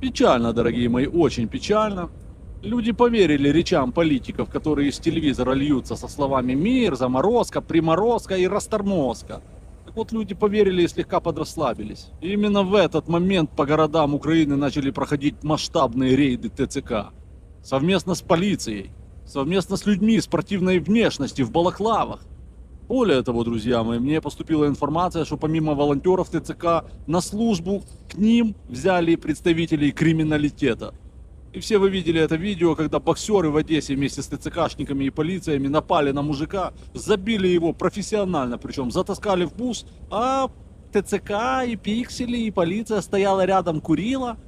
Печально, дорогие мои, очень печально. Люди поверили речам политиков, которые из телевизора льются со словами «мир», «заморозка», «приморозка» и «растормозка». Так вот, люди поверили и слегка подрасслабились. И именно в этот момент по городам Украины начали проходить масштабные рейды ТЦК. Совместно с полицией, совместно с людьми спортивной внешности в балаклавах. Более того, друзья мои, мне поступила информация, что помимо волонтеров ТЦК на службу к ним взяли представителей криминалитета. И все вы видели это видео, когда боксеры в Одессе вместе с ТЦКшниками и полициями напали на мужика, забили его профессионально, причем затаскали в бус, а ТЦК и пиксели и полиция стояла рядом, курила,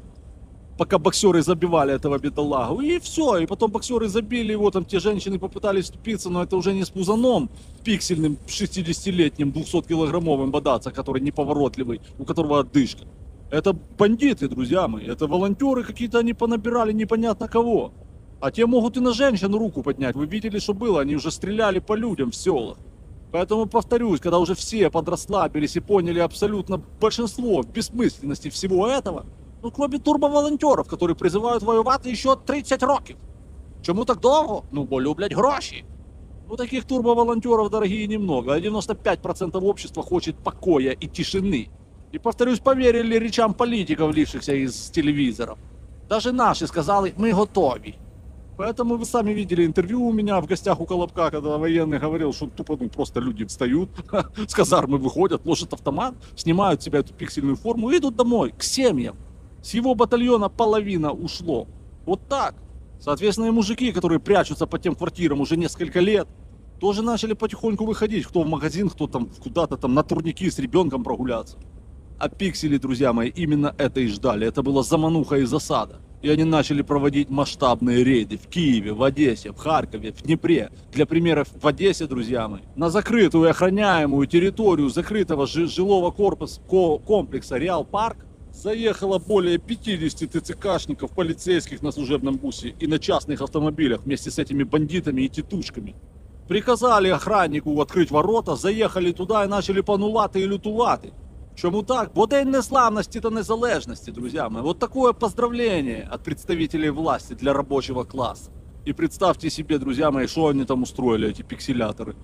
пока боксеры забивали этого бедолагу. И все, и потом боксеры забили его, там те женщины попытались ступиться, но это уже не с пузаном пиксельным 60-летним 200-килограммовым бодаться, который неповоротливый, у которого отдышка. Это бандиты, друзья мои, это волонтеры какие-то, они понабирали непонятно кого. А те могут и на женщин руку поднять. Вы видели, что было, они уже стреляли по людям в селах. Поэтому повторюсь, когда уже все подрасслабились и поняли абсолютно большинство бессмысленности всего этого, ну кроме турбоволонтерів, которые призывают воювати ще 30 років. Чому так довго? Ну бо люблять гроші. Ну таких турбоволонтеров, дорогие, немного. А 95% общества хочет покоя и тишины. И, повторюсь, поверили речам политиков, лившихся из телевизоров. Даже наши сказали, мы готовы. Поэтому вы сами видели интервью у меня в гостях у Колобка, когда военный говорил, что тупо ну, просто люди встают, с казармы выходят, ложат автомат, снимают с себя эту пиксельную форму и идут домой, к семьям. С его батальона половина ушло. Вот так. Соответственно, и мужики, которые прячутся по тем квартирам уже несколько лет, тоже начали потихоньку выходить. Кто в магазин, кто там куда-то там на турники с ребенком прогуляться. А пиксели, друзья мои, именно это и ждали. Это была замануха и засада. И они начали проводить масштабные рейды в Киеве, в Одессе, в Харькове, в Днепре. Для примера, в Одессе, друзья мои, на закрытую охраняемую территорию закрытого жи- жилого корпуса, ко- комплекса Реал Парк заехало более 50 ТЦКшников, полицейских на служебном бусе и на частных автомобилях вместе с этими бандитами и тетушками. Приказали охраннику открыть ворота, заїхали туди і почали панулати і лютувати. Чому так? Бо День незламності та незалежності, друзья мои. Вот такое поздравление от представителей власти для рабочего класса. И представьте себе, друзья мои, что они там устроили, эти пикселяторы.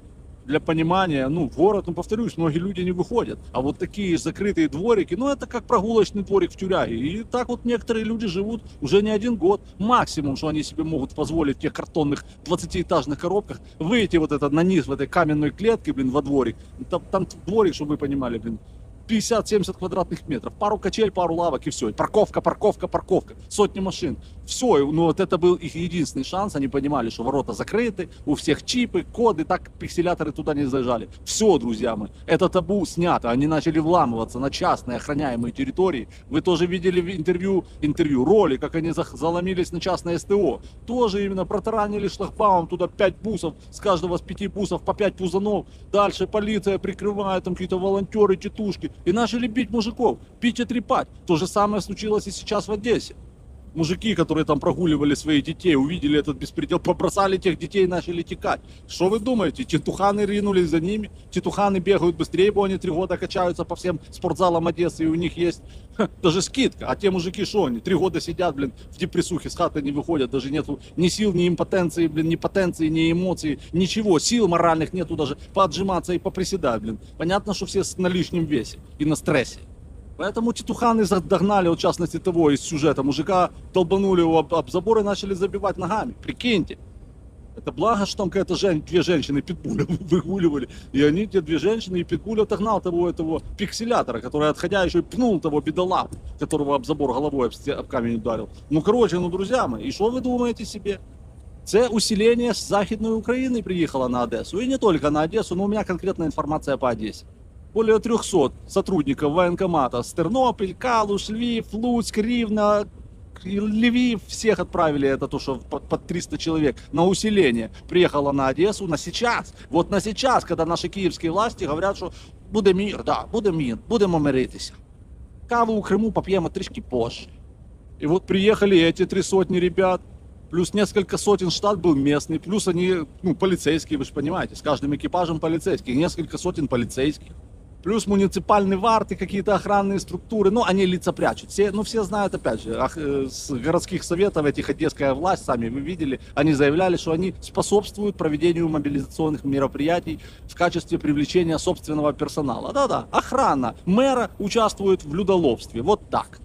Для понимания, ну, город, ну, повторюсь, многие люди не выходят. А вот такие закрытые дворики, ну, это как прогулочный дворик в тюряге. И так вот некоторые люди живут уже не один год. Максимум, что они себе могут позволить в тех картонных 20-этажных коробках, выйти вот это на низ в этой каменной клетке, блин, во дворик. Там, там дворик, чтобы вы понимали, блин, 50-70 квадратных метров, пару качель, пару лавок и все. Парковка, парковка, парковка, сотни машин. Все, ну вот это был их единственный шанс. Они понимали, что ворота закрыты, у всех чипы, коды, так пикселяторы туда не заезжали. Все, друзья мои, это табу снято. Они начали вламываться на частные охраняемые территории. Вы тоже видели в интервью, интервью, роли, как они заломились на частное СТО. Тоже именно протаранили шлагбаум туда 5 бусов, с каждого с 5 бусов по 5 пузанов. Дальше полиция прикрывает, там какие-то волонтеры, тетушки. И начали бить мужиков, бить и трепать. То же самое случилось и сейчас в Одессе. Мужики, которые там прогуливали своих детей, увидели этот беспредел, побросали тех детей и начали текать. Что вы думаете? Тетуханы ринулись за ними. Тетуханы бегают быстрее, бо они три года качаются по всем спортзалам Одессы, и у них есть ха, даже скидка. А те мужики, что они? Три года сидят, блин, в депрессухе, с хаты не выходят, даже нету ни сил, ни импотенции, блин, ни потенции, ни эмоций, ничего. Сил моральных нету даже поотжиматься и поприседать, блин. Понятно, что все на лишнем весе и на стрессе. Поэтому тетуханы за- догнали, вот, в частности того, из сюжета мужика, долбанули его об, об забор и начали забивать ногами. Прикиньте. Это благо, что там какая-то жен- две женщины питбуля выгуливали. И они, те две женщины, и питбуль отогнал того этого пикселятора, который, отходя, еще и пнул того бедолагу, которого об забор головой об, сте- об камень ударил. Ну, короче, ну, друзья мои, и что вы думаете себе? Це усиление з Західної України приїхало на Одесу. И не только на Одессу, но у меня конкретная информация по Одессе. Более 300 сотрудников военкомата с Тернопіль, Калуш, Львів, Луцьк, Рівна, Львив, всех отправили, это то, что под, под 300 человек, на усиление. Приехала на Одессу, на сейчас, вот на сейчас, когда наши киевские власти говорят, что буде мир, да, буде мир, будемо миритися. Каву у Криму попьем трішки позже. И вот приехали эти три сотни ребят, плюс несколько сотен штат был местный, плюс они, ну, полицейские, вы же понимаете, с каждым экипажем полицейских, несколько сотен полицейских. плюс муниципальный варт и какие-то охранные структуры. Ну, они лица прячут. Все, ну, все знают, опять же, ах, э, с городских советов этих одесская власть, сами вы видели, они заявляли, что они способствуют проведению мобилизационных мероприятий в качестве привлечения собственного персонала. Да-да, охрана мэра участвует в людоловстве. Вот так.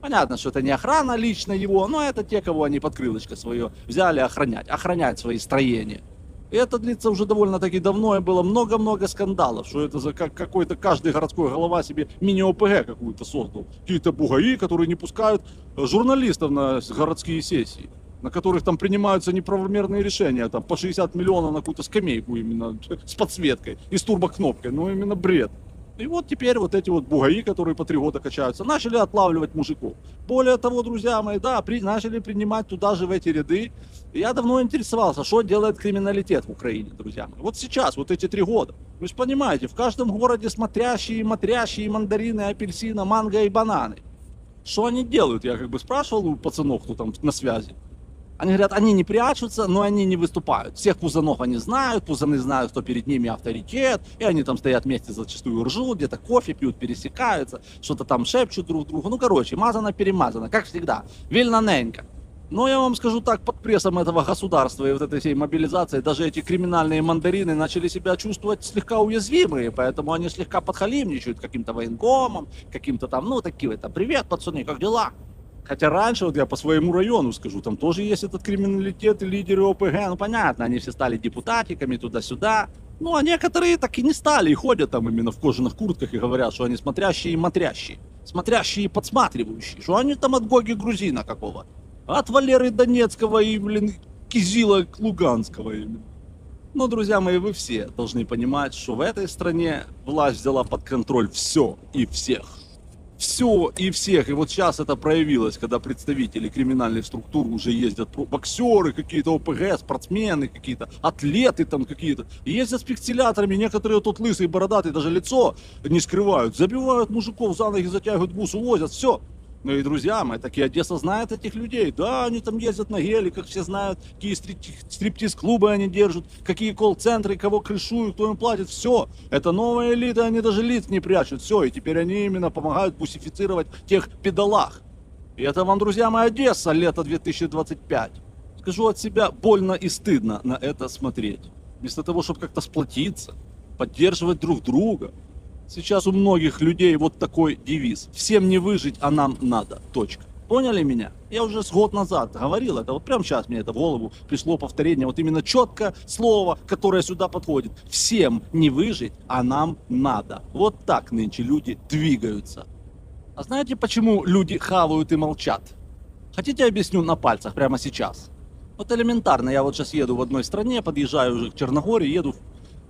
Понятно, что это не охрана лично его, но это те, кого они под крылышко свое взяли охранять, охранять свои строения. И это длится уже довольно-таки давно, и было много-много скандалов, что это за как, какой-то каждый городской голова себе мини-ОПГ какую-то создал. Какие-то бугаи, которые не пускают журналистов на городские сессии на которых там принимаются неправомерные решения, там по 60 миллионов на какую-то скамейку именно с подсветкой и с турбокнопкой, ну именно бред. И вот теперь вот эти вот бугаи, которые по три года качаются, начали отлавливать мужиков. Более того, друзья мои, да, при, начали принимать туда же в эти ряды. И я давно интересовался, что делает криминалитет в Украине, друзья мои. Вот сейчас, вот эти три года. Вы же понимаете, в каждом городе смотрящие, матрящие мандарины, апельсины, манго и бананы. Что они делают? Я как бы спрашивал у пацанов, кто там на связи. Они говорят, они не прячутся, но они не выступают. Всех пузанов они знают, пузаны знают, кто перед ними авторитет, и они там стоят вместе зачастую ржут, где-то кофе пьют, пересекаются, что-то там шепчут друг другу. Ну, короче, мазано-перемазано, как всегда. Вильноненько. Но я вам скажу так, под прессом этого государства и вот этой всей мобилизации, даже эти криминальные мандарины начали себя чувствовать слегка уязвимые, поэтому они слегка подхалимничают каким-то военкомом, каким-то там, ну, такие вот, привет, пацаны, как дела? Хотя раньше, вот я по своему району скажу, там тоже есть этот криминалитет лидеры ОПГ. Ну, понятно, они все стали депутатиками туда-сюда. Ну, а некоторые так и не стали и ходят там именно в кожаных куртках и говорят, что они смотрящие и матрящие. Смотрящие и подсматривающие. Что они там от Гоги Грузина какого. От Валеры Донецкого и, блин, Кизила Луганского. Но, друзья мои, вы все должны понимать, что в этой стране власть взяла под контроль все и всех все и всех. И вот сейчас это проявилось, когда представители криминальных структур уже ездят, боксеры какие-то, ОПГ, спортсмены какие-то, атлеты там какие-то. ездят с пикселяторами, некоторые тут лысые, бородатые, даже лицо не скрывают. Забивают мужиков за ноги, затягивают бус, увозят, все. Ну и, друзья мои, так и Одесса знает этих людей. Да, они там ездят на геликах, все знают, какие стриптиз-клубы они держат, какие колл-центры, кого крышуют, кто им платит. Все. Это новая элита, они даже лиц не прячут. Все, и теперь они именно помогают бусифицировать тех педалах. И это вам, друзья мои, Одесса, лето 2025. Скажу от себя, больно и стыдно на это смотреть. Вместо того, чтобы как-то сплотиться, поддерживать друг друга, Сейчас у многих людей вот такой девиз. Всем не выжить, а нам надо. Точка. Поняли меня? Я уже с год назад говорил это. Вот прямо сейчас мне это в голову пришло повторение. Вот именно четко слово, которое сюда подходит. Всем не выжить, а нам надо. Вот так нынче люди двигаются. А знаете, почему люди хавают и молчат? Хотите, объясню на пальцах прямо сейчас? Вот элементарно, я вот сейчас еду в одной стране, подъезжаю уже к Черногории, еду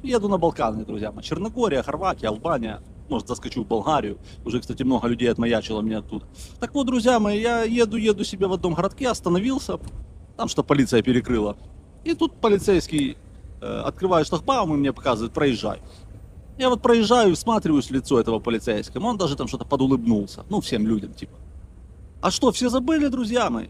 Еду на Балканы, друзья мои. Черногория, Хорватия, Албания. Может, заскочу в Болгарию. Уже, кстати, много людей отмаячило меня оттуда. Так вот, друзья мои, я еду, еду себе в одном городке, остановился. Там что полиция перекрыла. И тут полицейский э, открывает шлагбаум и мне показывает, проезжай. Я вот проезжаю, всматриваюсь в лицо этого полицейского. Он даже там что-то подулыбнулся. Ну, всем людям, типа. А что, все забыли, друзья мои?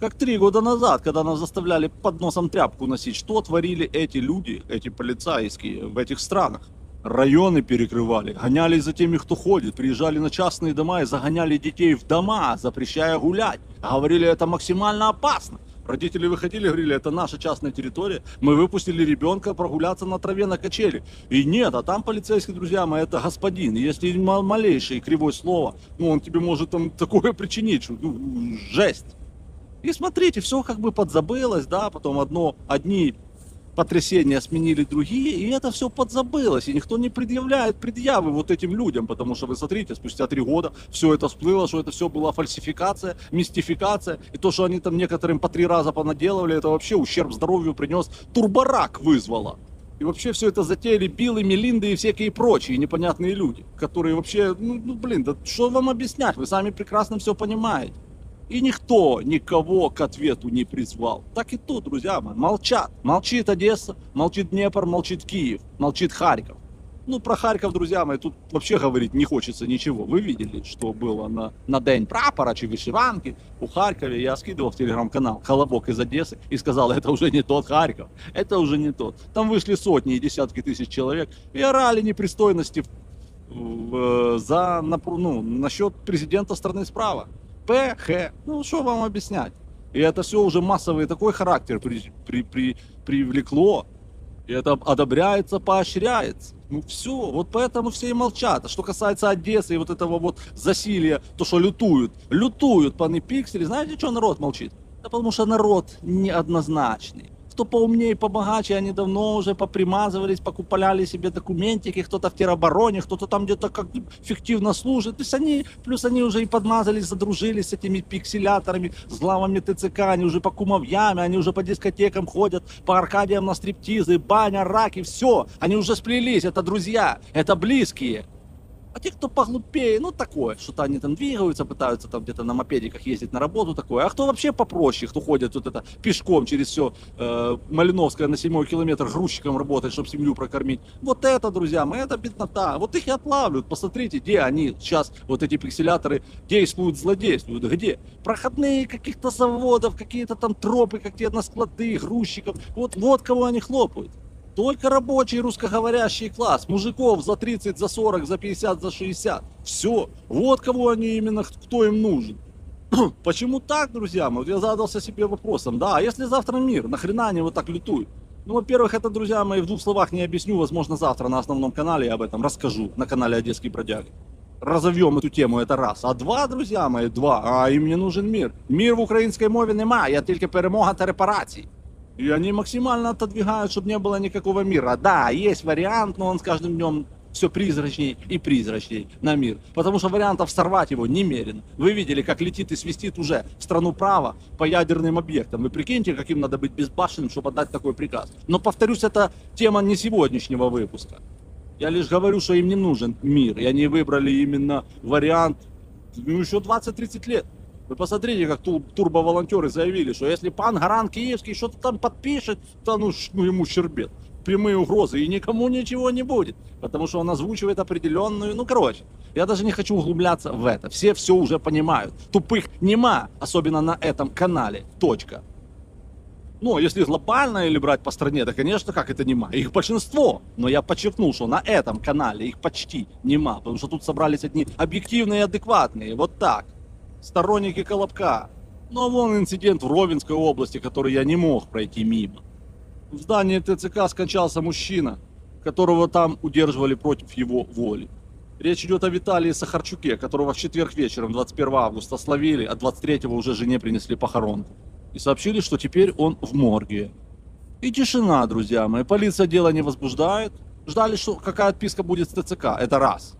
Как три года назад, когда нас заставляли под носом тряпку носить, что творили эти люди, эти полицейские в этих странах? Районы перекрывали, гонялись за теми, кто ходит, приезжали на частные дома и загоняли детей в дома, запрещая гулять. Говорили, это максимально опасно. Родители выходили, говорили, это наша частная территория. Мы выпустили ребенка прогуляться на траве на качели. И нет, а там полицейский, друзья мои, это господин. Если малейшее кривое слово, ну он тебе может там такое причинить, ну, жесть. И смотрите, все как бы подзабылось, да, потом одно, одни потрясения сменили другие, и это все подзабылось, и никто не предъявляет предъявы вот этим людям, потому что вы смотрите, спустя три года все это всплыло, что это все была фальсификация, мистификация, и то, что они там некоторым по три раза понаделывали, это вообще ущерб здоровью принес, турборак вызвало. И вообще все это затеяли Биллы, Мелинды и всякие прочие непонятные люди, которые вообще, ну, ну блин, да что вам объяснять, вы сами прекрасно все понимаете. И никто никого к ответу не призвал. Так и тут, друзья мои, молчат. Молчит Одесса, молчит Днепр, молчит Киев, молчит Харьков. Ну, про Харьков, друзья мои, тут вообще говорить не хочется ничего. Вы видели, что было на, на день прапора чи вышиванки у Харькове. Я скидывал в телеграм-канал Колобок из Одессы и сказал, это уже не тот Харьков, это уже не тот. Там вышли сотни и десятки тысяч человек и орали непристойности в- за напр- ну, насчет президента страны справа. ПХ. Ну, что вам объяснять? И это все уже массовый такой характер при- при- при- привлекло. И это одобряется, поощряется. Ну все, вот поэтому все и молчат. А что касается Одессы и вот этого вот засилия, то, что лютуют, лютуют паны пиксели, знаете, что народ молчит? Да потому что народ неоднозначный. Кто поумнее, побогаче, они давно уже попримазывались, покупали себе документики, кто-то в теробороне, кто-то там где-то как фиктивно служит. То есть они, плюс они уже и подмазались, задружились с этими пикселяторами, с главами ТЦК, они уже по кумовьям, они уже по дискотекам ходят, по аркадиям на стриптизы, баня, раки, все. Они уже сплелись, это друзья, это близкие. А те, кто поглупее, ну такое, что-то они там двигаются, пытаются там где-то на мопедиках ездить на работу такое. А кто вообще попроще, кто ходит вот это пешком через все э, Малиновское на 7 километр грузчиком работать, чтобы семью прокормить. Вот это, друзья мои, это беднота. Вот их и отлавливают. Посмотрите, где они сейчас, вот эти пикселяторы, действуют, злодействуют. Где? Проходные каких-то заводов, какие-то там тропы, какие-то на склады грузчиков. Вот, вот кого они хлопают Только рабочий русскоговорящий класс, мужиков за 30, за 40, за 50, за 60. Все. Вот кого они именно, кто им нужен. Почему так, друзья мои? Вот я задался себе вопросом. Да, а если завтра мир, нахрена они вот так лютуют? Ну, во-первых, это, друзья мои, в двух словах не объясню. Возможно, завтра на основном канале я об этом расскажу, на канале Одесский бродяги. Разовьем эту тему, это раз. А два, друзья мои, два. А им не нужен мир. Мир в українській мові немає, є тільки перемога та репарації. И они максимально отодвигают, чтобы не было никакого мира. Да, есть вариант, но он с каждым днем все призрачней и призрачней на мир. Потому что вариантов сорвать его немерено. Вы видели, как летит и свистит уже в страну права по ядерным объектам. Вы прикиньте, каким надо быть безбашенным, чтобы отдать такой приказ. Но, повторюсь, это тема не сегодняшнего выпуска. Я лишь говорю, что им не нужен мир. И они выбрали именно вариант, ну, еще 20-30 лет. Вы посмотрите, как ту- турбоволонтеры заявили, что если пан Гаран Киевский что-то там подпишет, то ну, ну ему щербет. Прямые угрозы, и никому ничего не будет. Потому что он озвучивает определенную, ну короче. Я даже не хочу углубляться в это. Все все уже понимают. Тупых нема, особенно на этом канале. Точка. Ну, если глобально или брать по стране, то, конечно, как это нема. Их большинство. Но я подчеркнул, что на этом канале их почти нема. Потому что тут собрались одни объективные и адекватные. Вот так. Сторонники Колобка. Ну, а вон инцидент в Ровенской области, который я не мог пройти мимо. В здании ТЦК скончался мужчина, которого там удерживали против его воли. Речь идет о Виталии Сахарчуке, которого в четверг вечером 21 августа словили, а 23 уже жене принесли похоронку. И сообщили, что теперь он в морге. И тишина, друзья мои. Полиция дело не возбуждает. Ждали, что какая отписка будет с ТЦК. Это раз.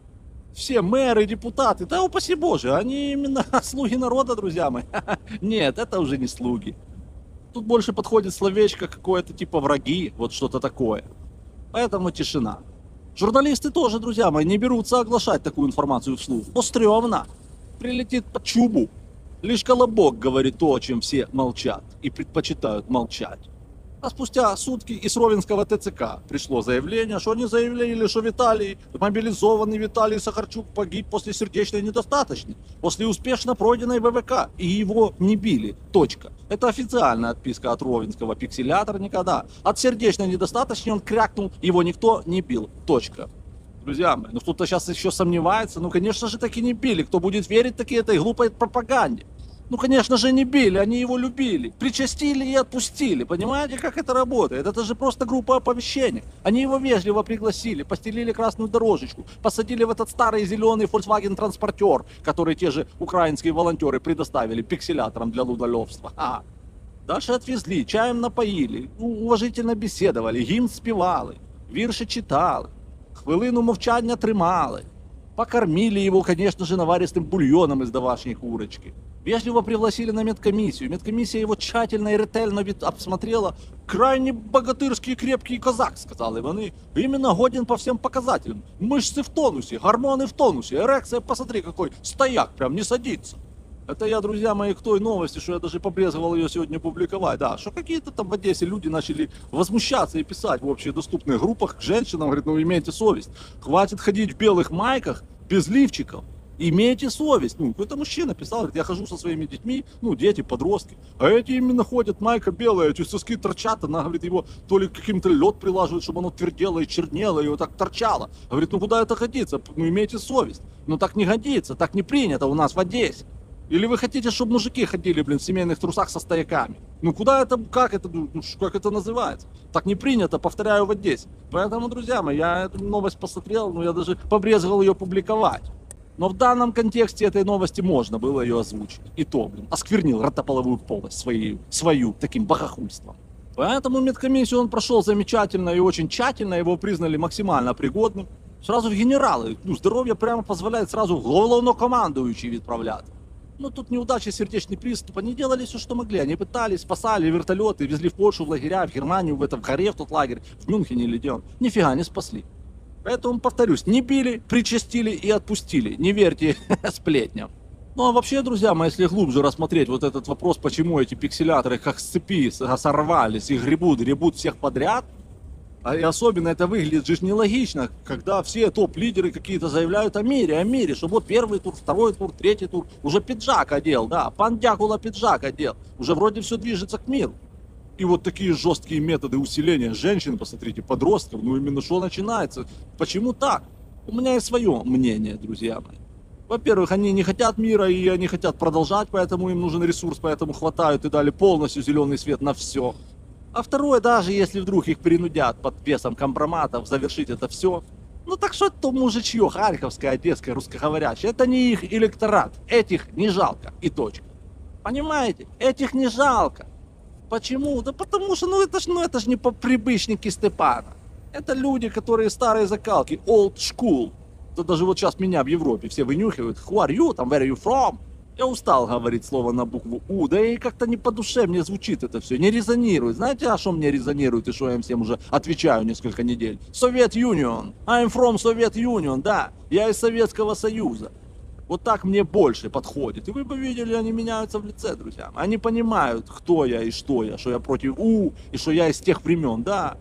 Все мэры, депутаты, да упаси боже, они именно слуги народа, друзья мои. Нет, это уже не слуги. Тут больше подходит словечко какое-то типа враги, вот что-то такое. Поэтому тишина. Журналисты тоже, друзья мои, не берутся оглашать такую информацию вслух. Стрёмно. Прилетит по чубу. Лишь Колобок говорит то, о чем все молчат и предпочитают молчать. А спустя сутки из Ровенского ТЦК пришло заявление, что они заявили, что Виталий, мобилизованный Виталий Сахарчук погиб после сердечной недостаточности, после успешно пройденной ВВК, и его не били. Точка. Это официальная отписка от Ровенского пикселятора никогда. От сердечной недостаточности он крякнул, его никто не бил. Точка. Друзья мои, ну кто-то сейчас еще сомневается, ну конечно же таки не били, кто будет верить таки этой глупой пропаганде. Ну, конечно же, не били, они его любили. Причастили и отпустили. Понимаете, как это работает? Это же просто группа оповещения. Они его вежливо пригласили, постелили красную дорожечку, посадили в этот старый зеленый Volkswagen транспортер, который те же украинские волонтеры предоставили пикселяторам для лудолевства. А. Дальше отвезли, чаем напоїли, ну, уважительно беседовали, гімн співали, вірші читали, хвилину мовчання тримали. Покормили его, конечно же, наваристым бульоном из домашней курочки. Вежливо пригласили на медкомиссию. Медкомиссия его тщательно и ретельно обсмотрела. Крайне богатырский крепкий казак, сказали вони. Именно годен по всем показателям. Мышцы в тонусе, гормоны в тонусе, эрекция, посмотри, какой стояк, прям не садится. Это я, друзья мои, к той новости, что я даже побрезговал ее сегодня публиковать. Да, что какие-то там в Одессе люди начали возмущаться и писать в общедоступных группах к женщинам, говорит, ну имейте совесть, хватит ходить в белых майках, без лифчиков. Имейте совесть. Ну, какой-то мужчина писал, говорит, я хожу со своими детьми, ну, дети, подростки. А эти именно ходят, майка белая, эти соски торчат. Она, говорит, его то ли каким-то лед прилаживает, чтобы оно твердело и чернело, и вот так торчало. Говорит, ну куда это годится? Ну, имейте совесть. Ну, так не годится, так не принято у нас в Одессе. Или вы хотите, чтобы мужики ходили, блин, в семейных трусах со стояками? Ну куда это, как это, ну, как это называется? Так не принято, повторяю, в Одессе. Поэтому, друзья мои, я эту новость посмотрел, ну я даже побрезговал ее публиковать. Но в данном контексте этой новости можно было ее озвучить. И то, блин, осквернил ротополовую полость свою, свою таким богохульством. Поэтому медкомиссию он прошел замечательно и очень тщательно, его признали максимально пригодным. Сразу в генералы, ну, здоровье прямо позволяет сразу главнокомандующий відправляти. Ну, тут неудачи, сердечный приступ. Они делали все, что могли. Они пытались, спасали вертолеты, везли в Польшу, в лагеря, в Германию, в этом в Харе, в тот лагерь, в Мюнхене или где он. Нифига не спасли. Поэтому, повторюсь, не били, причастили и отпустили. Не верьте сплетням. Ну а вообще, друзья мои, если глубже рассмотреть вот этот вопрос, почему эти пикселяторы как с цепи сорвались и гребут, гребут всех подряд, а и особенно это выглядит же нелогично, когда все топ-лидеры какие-то заявляют о мире, о мире, что вот первый тур, второй тур, третий тур, уже пиджак одел, да, пан Дякула пиджак одел, уже вроде все движется к миру. И вот такие жесткие методы усиления женщин, посмотрите, подростков, ну именно что начинается. Почему так? У меня есть свое мнение, друзья мои. Во-первых, они не хотят мира и они хотят продолжать, поэтому им нужен ресурс, поэтому хватают и дали полностью зеленый свет на все. А второе, даже если вдруг их принудят под весом компроматов завершить это все, ну так что это мужичье, харьковское, одесское, русскоговорящее, это не их электорат, этих не жалко и точка. Понимаете? Этих не жалко. Почему? Да потому что, ну это ж, ну это ж не по прибычники Степана. Это люди, которые старые закалки, old school. Это даже вот сейчас меня в Европе все вынюхивают. Who are you? Там, where are you from? Я устал говорить слово на букву У, да и как-то не по душе мне звучит это все, не резонирует. Знаете, а что мне резонирует и что я им всем уже отвечаю несколько недель? Совет Union. I'm from Совет Union, да. Я из Советского Союза. Вот так мне больше подходит. И вы бы видели, они меняются в лице, друзья. Они понимают, кто я и что я, что я против У, и что я из тех времен, да.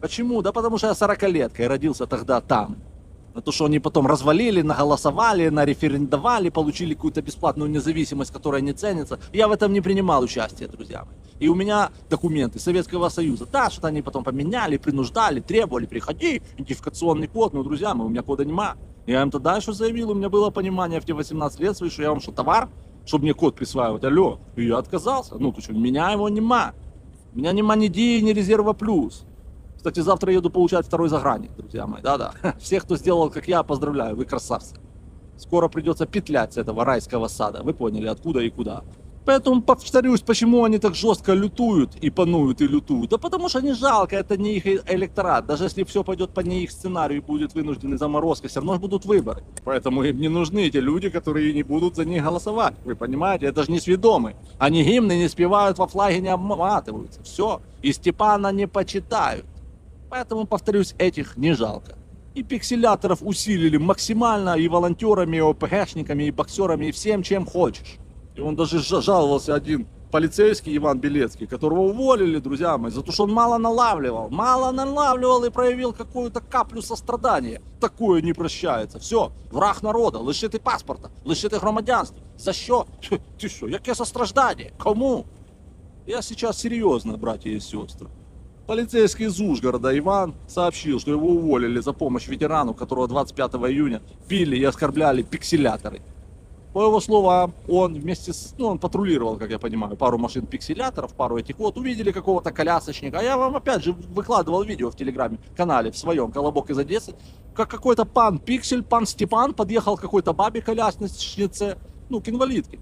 Почему? Да потому что я 40-летка и родился тогда там. На то, что они потом развалили, наголосовали, нареферендовали, получили какую-то бесплатную независимость, которая не ценится. Я в этом не принимал участие, друзья мои. И у меня документы Советского Союза. Да, что-то они потом поменяли, принуждали, требовали, приходи, идентификационный код. Но, друзья мои, у меня кода нема. Я им тогда еще заявил, у меня было понимание в те 18 лет свои, что я вам что, товар, чтобы мне код присваивать, алло. И я отказался. Ну, то у меня его нема. У меня нема ни ДИ, ни резерва плюс. Кстати, завтра еду получать второй загранник, друзья мои. Да-да. Всех, кто сделал, как я, поздравляю, вы красавцы. Скоро придется петлять с этого райского сада. Вы поняли, откуда и куда. Поэтому повторюсь, почему они так жестко лютуют и пануют и лютуют. Да потому что не жалко, это не их электорат. Даже если все пойдет по не их сценарию и будет вынуждены заморозка, все равно будут выборы. Поэтому им не нужны эти люди, которые не будут за них голосовать. Вы понимаете, это же не. Они гимны не спевают, во флаге не обматываются. Все. И Степана не почитают. Поэтому, повторюсь, этих не жалко. И пикселяторов усилили максимально и волонтерами, и ОПГшниками, и боксерами, и всем, чем хочешь. И он даже жаловался один полицейский Иван Белецкий, которого уволили, друзья мои, за то, что он мало налавливал. Мало налавливал и проявил какую-то каплю сострадания. Такое не прощается. Все, враг народа, лишити паспорта, лишити громадянства. За що? Ти що, яке состраждання? Кому? Я сейчас серьезно, братья и сестры. Полицейский из Ужгорода Иван сообщил, что его уволили за помощь ветерану, которого 25 июня пили и оскорбляли пикселяторы. По его словам, он вместе с... Ну, он патрулировал, как я понимаю, пару машин пикселяторов, пару этих вот. Увидели какого-то колясочника. А я вам, опять же, выкладывал видео в телеграме-канале в своем, Колобок из Одессы. Как какой-то пан Пиксель, пан Степан подъехал к какой-то бабе колясочнице, ну, к инвалидке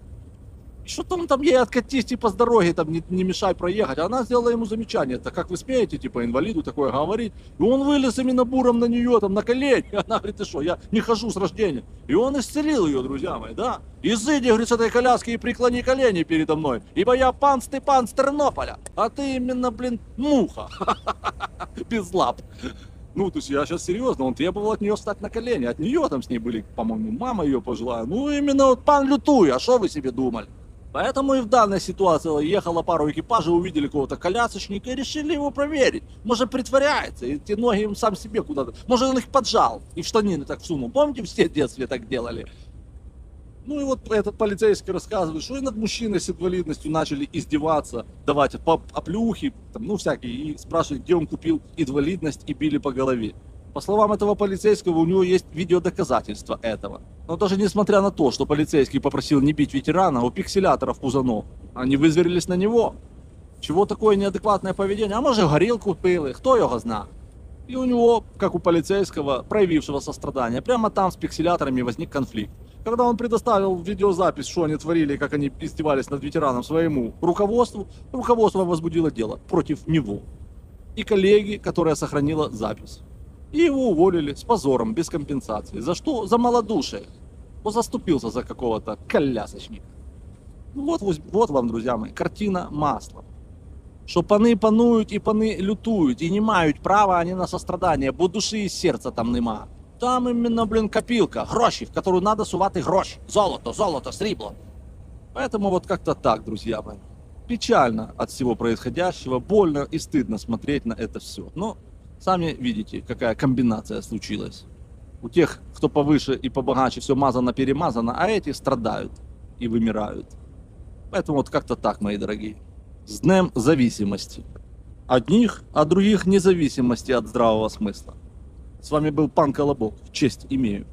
что там там ей откатись, типа, с дороги, там, не, не мешай проехать. Она сделала ему замечание, это как вы смеете, типа, инвалиду такое говорить. И он вылез именно буром на нее, там, на колени. Она говорит, ты что, я не хожу с рождения. И он исцелил ее, друзья мои, да. Изыди, говорит, с этой коляски и преклони колени передо мной. Ибо я пан Степан с Тернополя, а ты именно, блин, муха. Без лап. Ну, то есть я сейчас серьезно, он требовал от нее встать на колени. От нее там с ней были, по-моему, мама ее пожилая. Ну, именно вот пан лютуй, а что вы себе думали? Поэтому и в данной ситуации ехала пару экипажей, увидели какого-то колясочника и решили его проверить. Может притворяется, и эти ноги им сам себе куда-то. Может он их поджал и в штанины так всунул. Помните, все в детстве так делали? Ну и вот этот полицейский рассказывает, что и над мужчиной с инвалидностью начали издеваться, давать оплюхи, там, ну всякие, и спрашивать, где он купил инвалидность и били по голове. По словам этого полицейского, у него есть видеодоказательства этого. Но даже несмотря на то, что полицейский попросил не бить ветерана, у пикселяторов Пузанов, они вызверились на него. Чего такое неадекватное поведение? А может горілку пили, хто його зна? И у него, как у полицейского, проявившего сострадание, прямо там с пикселяторами возник конфликт. Когда он предоставил видеозапись, что они творили, как они издевались над ветераном своему руководству, руководство возбудило дело против него и коллеги, которая сохранила запись. И его уволили с позором, без компенсации. За что? За малодушие. Он заступился за какого-то колясочника. Ну вот, вось- вот вам, друзья мои, картина маслом. Що пани панують і пани лютують, і не мають права ані на сострадання, бо душі і серця там нема. Там іменно, блін, копілка, гроші, в яку треба сувати гроші. Золото, золото, срібло. Поэтому вот как-то так, друзья мои. Печально от всего происходящего, больно и стыдно смотреть на это все. Но сами видите, какая комбинация случилась. У тех, кто повыше и побогаче, все мазано-перемазано, а эти страдают и вымирают. Поэтому вот как-то так, мои дорогие. С днем зависимости. Одних, а других независимости от здравого смысла. С вами был Пан Колобок. Честь имею.